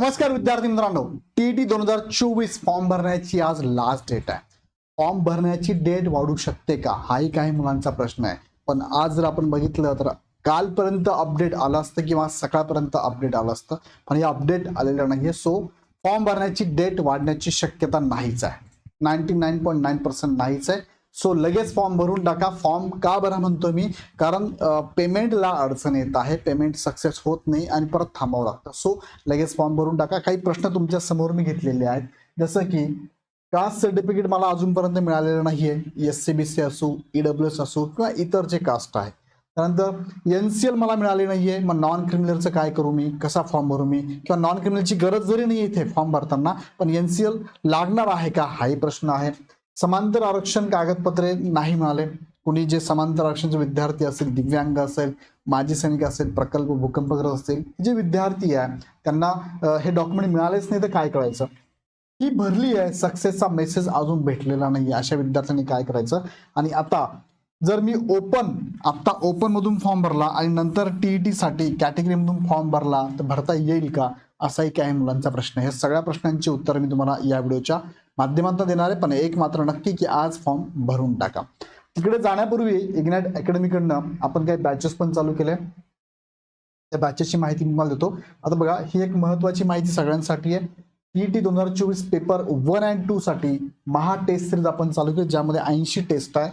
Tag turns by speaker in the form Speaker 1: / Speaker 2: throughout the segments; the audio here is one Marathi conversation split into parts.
Speaker 1: नमस्कार विद्यार्थी मित्रांनो. टीईटी दोन हजार चोवीस फॉर्म भरण्याची आज लास्ट डेट आहे. फॉर्म भरण्याची डेट वाढू शकते का? हाही काही मुलांचा प्रश्न आहे. पण आज जर आपण बघितलं तर कालपर्यंत अपडेट आलं असतं किंवा सकाळपर्यंत अपडेट आलं असतं. पण हे अपडेट आलेलं नाहीये. सो फॉर्म भरण्याची डेट वाढण्याची शक्यता नाहीच आहे. Ninety nine point nine percent नाहीच आहे. सो लगेच फॉर्म भरून टाका. फॉर्म का बरं म्हणतो मी? कारण पेमेंटला अडचण येत आहे. पेमेंट सक्सेस होत नाही आणि परत थांबावं लागतं. सो लगेच फॉर्म भरून टाका. काही प्रश्न तुमच्यासमोर मी घेतलेले आहेत. जसं की कास्ट सर्टिफिकेट मला अजूनपर्यंत मिळालेलं नाही आहे एस सी बी सी असो डब्ल्यू एस असो किंवा इतर जे कास्ट आहे. त्यानंतर एन सी एल मला मिळाले नाही आहे मग नॉन क्रिमिनलचं काय करू मी? कसा फॉर्म भरू मी? किंवा नॉन क्रिमिनलची गरज जरी नाही इथे फॉर्म भरताना पण एन सी एल लागणार आहे का? हाही प्रश्न आहे. समांतर आरक्षण कागदपत्रे नाही मिळाले. कुणी जे समांतर आरक्षणचे विद्यार्थी असेल दिव्यांग असेल माजी सैनिक असेल प्रकल्प भूकंपग्रस्त असतील जे विद्यार्थी आहे त्यांना हे डॉक्युमेंट मिळालेच नाही तर काय करायचं? ही भरली आहे सक्सेसचा मेसेज अजून भेटलेला नाही अशा विद्यार्थ्यांनी काय करायचं? आणि आता जर मी ओपन आत्ता ओपनमधून फॉर्म भरला आणि नंतर टी साठी कॅटेगरी मधून फॉर्म भरला तर भरता येईल का? असाही काही मुलांचा प्रश्न आहे. सगळ्या प्रश्नांची उत्तर मी तुम्हाला या व्हिडिओच्या माध्यमातून देणार आहे. पण एक मात्र नक्की की आज फॉर्म भरून टाका. तिकडे जाण्यापूर्वी इग्नॅट अकॅडमीकडनं आपण काही बॅचेस पण चालू केले. त्या बॅचेसची माहिती मी तुम्हाला देतो. आता बघा ही एक महत्वाची माहिती सगळ्यांसाठी आहे. टीईटी दोन हजार चोवीस पेपर वन अँड टू साठी महा टेस्ट सिरीज आपण चालू केली ज्यामध्ये ऐंशी टेस्ट आहे.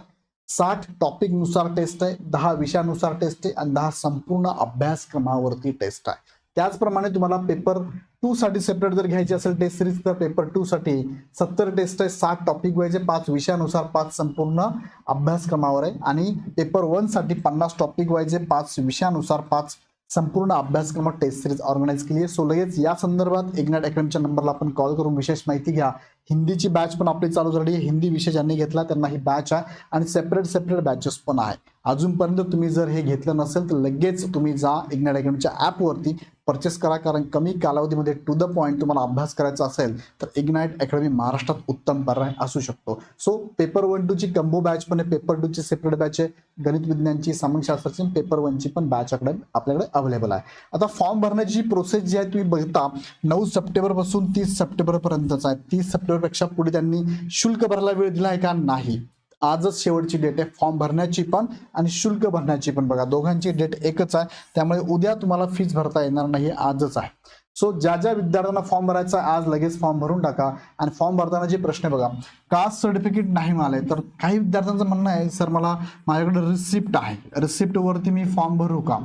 Speaker 1: साठ टॉपिकनुसार टेस्ट आहे दहा विषयानुसार टेस्ट आहे आणि दहा संपूर्ण अभ्यासक्रमावरती टेस्ट आहे. त्याचप्रमाणे तुम्हाला पेपर टू साठी सेपरेट जर घ्यायची असेल टेस्ट सिरीज तर पेपर टू साठी सत्तर टेस्ट आहे सात टॉपिक व्हायचे पाच विषयानुसार पाच संपूर्ण अभ्यासक्रमावर आहे. आणि पेपर वनसाठी पन्नास टॉपिक व्हायचे पाच विषयानुसार पाच संपूर्ण अभ्यासक्रमात टेस्ट सिरीज ऑर्गनाईज केली आहे. सो लगेच या संदर्भात इग्नाट अकॅडमीच्या नंबरला आपण कॉल करून विशेष माहिती घ्या. हिंदीची बॅच पण आपली चालू झाली आहे. हिंदी विषय ज्यांनी घेतला त्यांना ही बॅच आहे. आणि सेपरेट सेपरेट बॅचेस पण आहे अजूनपर्यंत तुम्ही जर हे घेतलं नसेल तर लगेच तुम्ही जा इग्नाट अकॅडमीच्या ॲपवरती परचेस करा. कारण कमी कालावधीमध्ये टू द पॉईंट तुम्हाला अभ्यास करायचा असेल तर इग्नाइट अकॅडमी महाराष्ट्रात उत्तम पर्याय असू शकतो. सो पेपर वन टूची कंबो बॅच पण आहे. पेपर टूची सेपरेट बॅच आहे. गणित विज्ञानची सामान्यशास्त्राची पेपर वनची पण बॅच अकॅडमी आपल्याकडे अवेलेबल आहे. आता फॉर्म भरण्याची प्रोसेस जी आहे तुम्ही बघता नऊ सप्टेंबरपासून तीस सप्टेंबरपर्यंतच आहे. तीस सप्टेंबरपेक्षा पुढे त्यांनी शुल्क भरायला वेळ दिला आहे का? नाही. आजच शेवटची डेट आहे. फॉर्म भरण्याची पण आणि शुल्क भरण्याची पण. बघा दोघांची डेट एकच आहे. त्यामुळे उद्या तुम्हाला फीज भरता येणार नाही आजच आहे. सो ज्या ज्या विद्यार्थ्यांना फॉर्म भरायचा आज लगेच फॉर्म भरून टाका. आणि फॉर्म भरताना जे प्रश्न आहे बघा कास्ट सर्टिफिकेट नाही मला तर काही विद्यार्थ्यांचं म्हणणं आहे सर मला माझ्याकडे रिसिप्ट आहे. रिसिप्टवरती मी फॉर्म भरू का?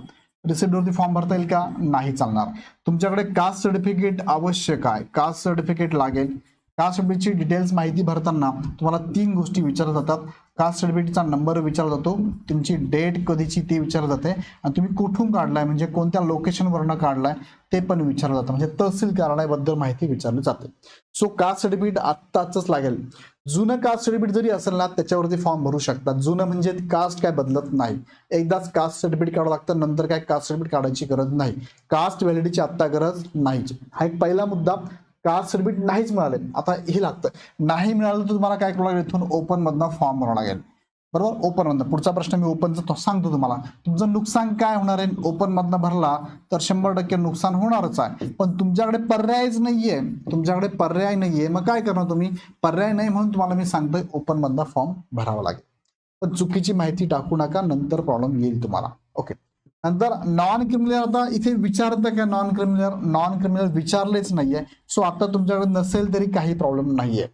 Speaker 1: रिसिप्टवरती फॉर्म भरता येईल का? नाही चालणार. तुमच्याकडे कास्ट सर्टिफिकेट आवश्यक आहे. कास्ट सर्टिफिकेट लागेल. कास्ट सर्टिफिकेटची डिटेल्स माहिती भरताना तुम्हाला तीन गोष्टी विचारल्या जातात. कास्ट सर्टिफिकेटचा नंबर विचारला जातो. तुमची डेट कधीची ती विचारली जाते. आणि तुम्ही कुठून काढलाय? म्हणजे कोणत्या लोकेशनवरनं काढलाय? ते पण विचारलं जातं. म्हणजे तहसील कार्यालयाबद्दल माहिती विचारली जाते. सो कास्ट सर्टिफिकेट आत्ताच लागेल. जुनं कास्ट सर्टिफिकेट जरी असेल ना त्याच्यावरती फॉर्म भरू शकतात जुनं म्हणजे कास्ट काय बदलत नाही. एकदाच कास्ट सर्टिफिकेट काढावं लागतं नंतर काय कास्ट सर्टिफिकेट काढायची गरज नाही. कास्ट व्हॅलिडीची आत्ता गरज नाही हा एक पहिला मुद्दा. कास्ट सर्टिफिकेट नाहीच मिळाले. आता हे लागतं. नाही मिळालं तर तुम्हाला काय करावं लागेल? इथून ओपनमधनं फॉर्म भरावा लागेल. बरोबर? ओपनमधनं. पुढचा प्रश्न मी ओपनचा सांगतो तुम्हाला. तुमचं नुकसान काय होणार आहे? ओपन मधनं भरला तर शंभर टक्के नुकसान होणारच आहे. पण तुमच्याकडे पर्यायच नाहीये. तुमच्याकडे पर्याय नाहीये. मग काय करणार तुम्ही? पर्याय नाही म्हणून तुम्हाला मी सांगतोय ओपन मधनं फॉर्म भरावा लागेल. पण चुकीची माहिती टाकू नका. नंतर प्रॉब्लेम येईल तुम्हाला. ओके नंतर नॉन क्रिमिनल आता इथे विचारतं का नॉन क्रिमिनल नॉन क्रिमिनल विचारलेच नाहीये. सो आता तुमच्याकडे नसेल तरी काही प्रॉब्लेम नाहीये.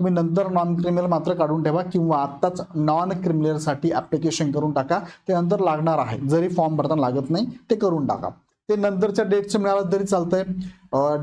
Speaker 1: तुम्ही नंतर नॉन क्रिमिनल मात्र काढून ठेवा किंवा आत्ताच नॉन क्रिमिनलसाठी ऍप्लिकेशन करून टाका. ते नंतर लागणार आहे. जरी फॉर्म भरताना लागत नाही ते करून टाका. ते नंतरच्या डेटचं मिळालं तरी चालतंय.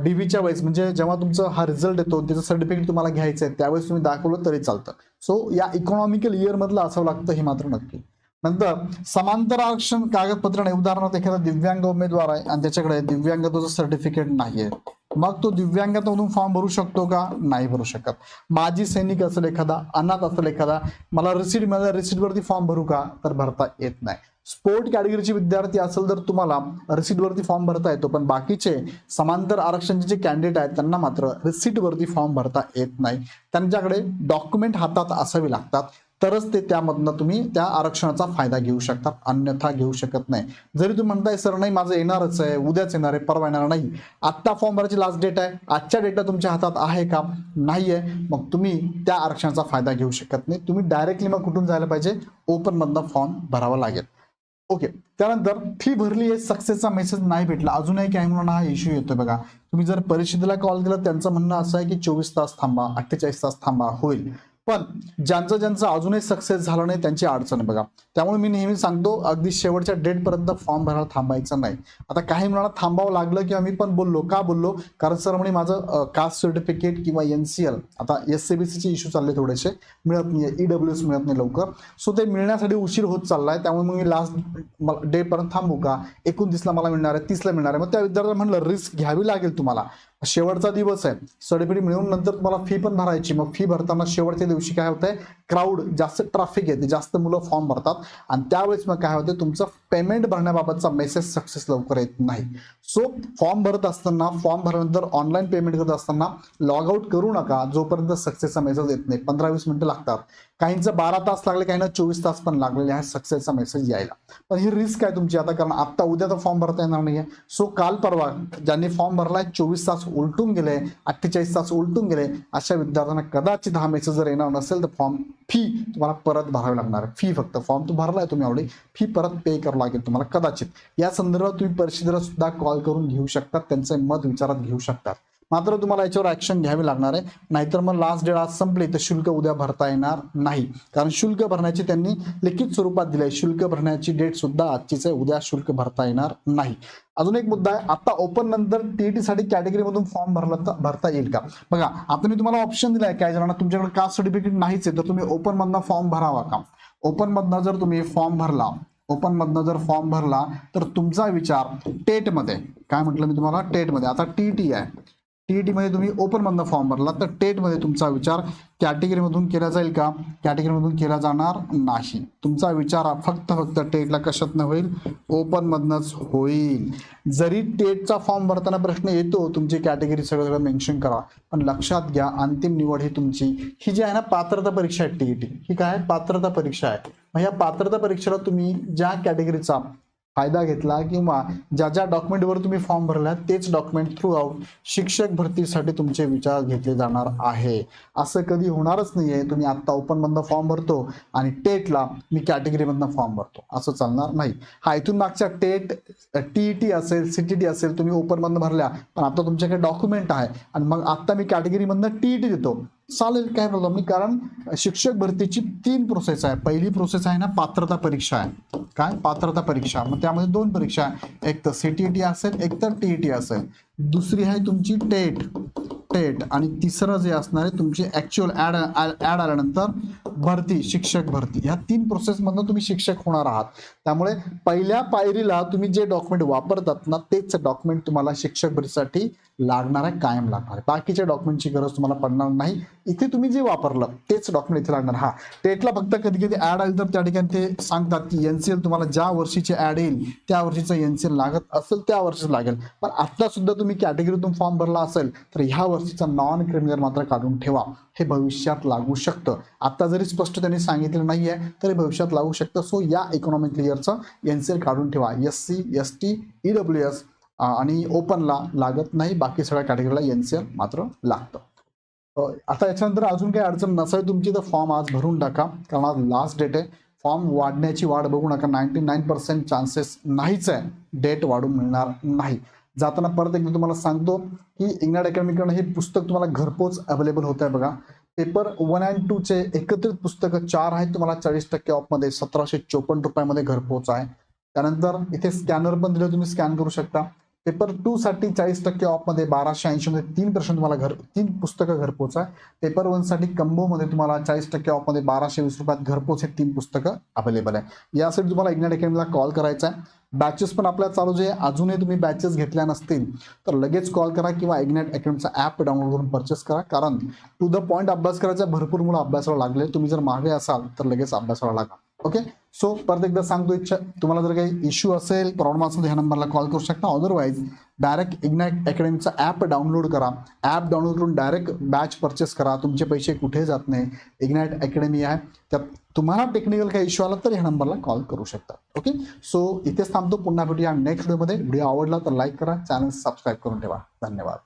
Speaker 1: डीव्हीच्या वेळेस म्हणजे जेव्हा तुमचा हा रिझल्ट येतो त्याचं सर्टिफिकेट तुम्हाला घ्यायचं आहे त्यावेळेस तुम्ही दाखवलं तरी चालतं. सो या इकॉनॉमिकल इयर मधलं असावं लागतं हे मात्र नक्की. नंतर समांतर आरक्षण कागदपत्र नाही. उदाहरणार्थ एखादा दिव्यांग उमेदवार आहे आणि त्याच्याकडे दिव्यांगत्वाचं सर्टिफिकेट नाहीये. मग तो दिव्यांगतामधून फॉर्म भरू शकतो का? नाही भरू शकत. माजी सैनिक असेल एखादा अनाथ असेल एखादा मला रिसीट मिळाल्या रिसीटवरती फॉर्म भरू का? तर भरता येत नाही. स्पोर्ट कॅटेगरीचे विद्यार्थी असेल तर तुम्हाला रिसीट वरती फॉर्म भरता येतो पण बाकीचे समांतर आरक्षणचे जे कॅन्डिडेट आहेत त्यांना मात्र रिसीट वरती फॉर्म भरता येत नाही. त्यांच्याकडे डॉक्युमेंट हातात असावे लागतात. तरच ते त्यामधनं तुम्ही त्या आरक्षणाचा फायदा घेऊ शकतात अन्यथा घेऊ शकत नाही. जरी तुम्ही म्हणताय सर नाही माझं येणारच आहे उद्याच येणार आहे परवा येणार नाही. आत्ता फॉर्म भरायची लास्ट डेट आहे. आजच्या डेटला तुमच्या हातात आहे का? नाही आहे मग तुम्ही त्या आरक्षणाचा फायदा घेऊ शकत नाही. तुम्ही डायरेक्टली मग कुठून जायला पाहिजे? ओपनमधनं फॉर्म भरावा लागेल. ओके त्यानंतर फी भरली आहे सक्सेसचा मेसेज नाही भेटला. अजूनही काही मुलांना हा इश्यू येतोय बघा. तुम्ही जर परिषदेला कॉल केला त्यांचं म्हणणं असं आहे की चोवीस तास थांबा अठ्ठेचाळीस तास थांबा होईल. पण ज्यांचं ज्यांचं अजूनही सक्सेस झालं नाही त्यांची अडचण आहे बघा. त्यामुळे मी नेहमी सांगतो अगदी शेवटच्या डेटपर्यंत फॉर्म भरायला थांबायचं नाही. आता काही मुलांना थांबावं लागलं किंवा मी पण बोललो का बोललो? कारण सर म्हणे माझं कास्ट सर्टिफिकेट किंवा एन सी एल आता एस सी बी सीचे इश्यू चालले थोडेसे मिळत नाही ई डब्ल्यू एस मिळत नाही लवकर. सो ते मिळण्यासाठी उशीर होत चालला आहे त्यामुळे मग मी लास्ट डेटपर्यंत थांबू का? एकोणतीसला मला मिळणार आहे तीसला मिळणार आहे. मग त्या विद्यार्थ्याला म्हणलं रिस्क घ्यावी लागेल तुम्हाला. शेवटचा दिवस आहे. सर्टिफिकेट मिळून नंतर तुम्हाला फी पण भरायची. मग फी भरताना शेवटच्या दिवशी काय होतंय? क्राऊड जास्त ट्रॅफिक येते जास्त मुलं फॉर्म भरतात. आणि त्यावेळेस मग काय होतं तुमचं पेमेंट भरण्याबाबतचा मेसेज सक्सेस लवकर येत नाही. सो फॉर्म भरत असताना फॉर्म भरल्यानंतर ऑनलाईन पेमेंट करत असताना लॉग आउट करू नका. जोपर्यंत सक्सेसचा मेसेज येत नाही. पंधरा वीस मिनिटं लागतात. काहींचं बारा तास लागले काहींना चोवीस तास पण लागलेले आहे सक्सेसचा मेसेज यायला. पण ही रिस्क आहे तुमची आता? कारण आत्ता उद्या तर फॉर्म भरता येणार नाही सो काल परवा ज्यांनी फॉर्म भरलाय चोवीस तास उलटून गेले अठ्ठेचाळीस तास उलटून गेले अशा विद्यार्थ्यांना कदाचित हा मेसेज जर येणार नसेल तर फॉर्म फी तुम्हाला परत भरावी लागणार. आहे फी फक्त. फॉर्म तो आहे तुम्ही आवडी फी परत पे करावं लागेल तुम्हाला कदाचित. या संदर्भात तुम्ही परिषदेला सुद्धा कॉल करून घेऊ शकतात त्यांचं मत विचारात घेऊ शकतात मात्र तुम्हाला याच्यावर ऍक्शन घ्यावी लागणार आहे. नाहीतर मग लास्ट डेट आज संपली तर शुल्क उद्या भरता येणार नाही. कारण शुल्क भरण्याची त्यांनी लिखित स्वरूपात दिले शुल्क भरण्याची डेट सुद्धा आजचीच आहे. उद्या शुल्क भरता येणार नाही. अजून एक मुद्दा आहे. आता ओपन नंतर टीईटी साठी कॅटेगरी मधून फॉर्म भरला तर भरता येईल का? बघा आता मी तुम्हाला ऑप्शन दिलाय काय जणांना. तुमच्याकडे कास्ट सर्टिफिकेट नाहीच आहे तर तुम्ही ओपन मधनं फॉर्म भरावा का? ओपन मधनं जर तुम्ही फॉर्म भरला ओपन मधनं जर फॉर्म भरला तर तुमचा विचार टेटमध्ये काय म्हटलं मी तुम्हाला? टेटमध्ये आता टीटी आहे. टीईटी मध्ये तुम्ही ओपन मधनं फॉर्म भरला तर टेटमध्ये तुमचा विचार कॅटेगरीमधून केला जाईल का? कॅटेगरीमधून केला जाणार नाही. तुमचा विचार हा फक्त फक्त टेटला कशातनं होईल? ओपन मधनच होईल. जरी टेटचा फॉर्म भरताना प्रश्न येतो तुमची कॅटेगरी सगळं सगळं मेन्शन करा. पण लक्षात घ्या अंतिम निवड ही तुमची. ही जी आहे ना पात्रता परीक्षा आहे टीईटी ही काय? आहे? पात्रता परीक्षा आहे. मग या पात्रता परीक्षेला तुम्ही ज्या कॅटेगरीचा फायदा घेतला किंवा ज्या ज्या डॉक्युमेंटवर तुम्ही फॉर्म भरला तेच डॉक्युमेंट थ्रू आउट शिक्षक भरतीसाठी तुमचे विचार घेतले जाणार आहे. असं कधी होणारच नाही आहे तुम्ही आत्ता ओपनमधनं फॉर्म भरतो आणि टेटला मी कॅटेगरीमधनं फॉर्म भरतो. असं चालणार नाही. हा इथून मागच्या टेट टी टी असेल सी टी टी असेल तुम्ही ओपनमधनं भरल्या पण आता तुमच्याकडे डॉक्युमेंट आहे आणि मग आत्ता मी कॅटेगरीमधनं टी ई टी देतो. चालेल काय प्रॉब्लेम नाही. कारण शिक्षक भरतीची तीन प्रोसेस आहे. पहिली प्रोसेस आहे ना पात्रता परीक्षा आहे. काय? पात्रता परीक्षा. मग त्यामध्ये दोन परीक्षा आहे. एक तर सी टी ई टी असेल एक तर टी ई टी असेल. दुसरी आहे तुमची टेट. टेट आणि तिसरं जे असणार आहे तुमची ऍक्च्युअल ऍड ऍड आल्यानंतर भरती शिक्षक भरती. ह्या तीन प्रोसेसमधनं तुम्ही शिक्षक होणार आहात. त्यामुळे पहिल्या पायरीला तुम्ही जे डॉक्युमेंट वापरतात ना तेच डॉक्युमेंट तुम्हाला शिक्षक भरतीसाठी लागणार आहे कायम लागणार आहे. बाकीच्या डॉक्युमेंटची गरज तुम्हाला पडणार नाही. इथे तुम्ही जे वापरलं तेच डॉक्युमेंट इथे लागणार. हा टेटला फक्त कधी कधी ऍड आली तर त्या ठिकाणी ते सांगतात की एनसीएल तुम्हाला ज्या वर्षीचे ऍड येईल त्या वर्षीचं एनसीएल लागत असेल त्या वर्षीच लागेल. पण आता सुद्धा तुम्ही कॅटेगरीतून फॉर्म भरला असेल तर ह्या वर्षीचा नॉन क्रिमिनल मात्र काढून ठेवा. हे भविष्यात लागू शकतं. आता जरी स्पष्ट त्यांनी सांगितलं नाहीये तरी भविष्यात लागू शकतं. सो या इकॉनॉमिक इयरचं एनसीएल काढून ठेवा. S C S T E W S आणि ओपनला लागत नाही. बाकी सगळ्या कॅटेगरीला एनसीएल मात्र लागतं. आता याच्यानंतर अजून काही अडचण नसेल तुमची तर फॉर्म आज भरून टाका. कारण आज लास्ट डेट आहे. फॉर्म वाढण्याची वाढ बघू नका. नाईन्टी नाईन पर्सेंट चान्सेस नाहीच आहे. डेट वाढून मिळणार नाही. जाताना परत एकदा तुम्हाला सांगतो की इंग्लंड अकॅडमीकडनं हे पुस्तक तुम्हाला घरपोच अवेलेबल होत आहे बघा पेपर वन अँड टूचे एकत्रित पुस्तकं चार आहेत तुम्हाला चाळीस टक्के ऑफमध्ये सतराशे चोपन्न रुपयामध्ये घरपोच आहे. त्यानंतर इथे स्कॅनर पण दिलं तुम्ही स्कॅन करू शकता. पेपर टू साठी चाळीस टक्के ऑफमध्ये बाराशे ऐंशी मध्ये तीन प्रश्न तुम्हाला घर तीन पुस्तकं घरपोच आहे. पेपर वनसाठी कंबोमध्ये तुम्हाला चाळीस टक्के ऑफमध्ये बाराशे वीस रुपयात घरपोच हे तीन पुस्तकं अवेलेबल आहे. यासाठी तुम्हाला इग्नॅट अकॅडमीला कॉल करायचा आहे. बॅचेस पण आपल्या चालू जे अजूनही तुम्ही बॅचेस घेतल्या नसतील तर लगेच कॉल करा किंवा इग्नेट अकॅडमीचा ॲप डाउनलोड करून परचेस करा. कारण टू द पॉईंट अभ्यास करायचा भरपूर मुलं अभ्यासाला लागले. तुम्ही जर मागे असाल तर लगेच अभ्यासाला लागा. ओके सो परत एकदा सांगतो इच्छा तुम्हाला जर काही इश्यू असेल प्रॉब्लेम असेल तर ह्या नंबरला कॉल करू शकता. अदरवाईज डायरेक्ट इग्नॅट अकॅडमीचा ॲप डाउनलोड करा. ॲप डाउनलोड करून डायरेक्ट बॅच परचेस करा. तुमचे पैसे कुठे जात नाही. इग्नाईट अकॅडमी आहे. त्यात तुम्हाला टेक्निकल काही इश्यू आला तर ह्या नंबरला कॉल करू शकता. ओके सो इथेच थांबतो. पुन्हा भेटूया नेक्स्ट व्हिडिओमध्ये व्हिडिओ आवडला तर लाईक करा. चॅनल सबस्क्राईब करून ठेवा. धन्यवाद.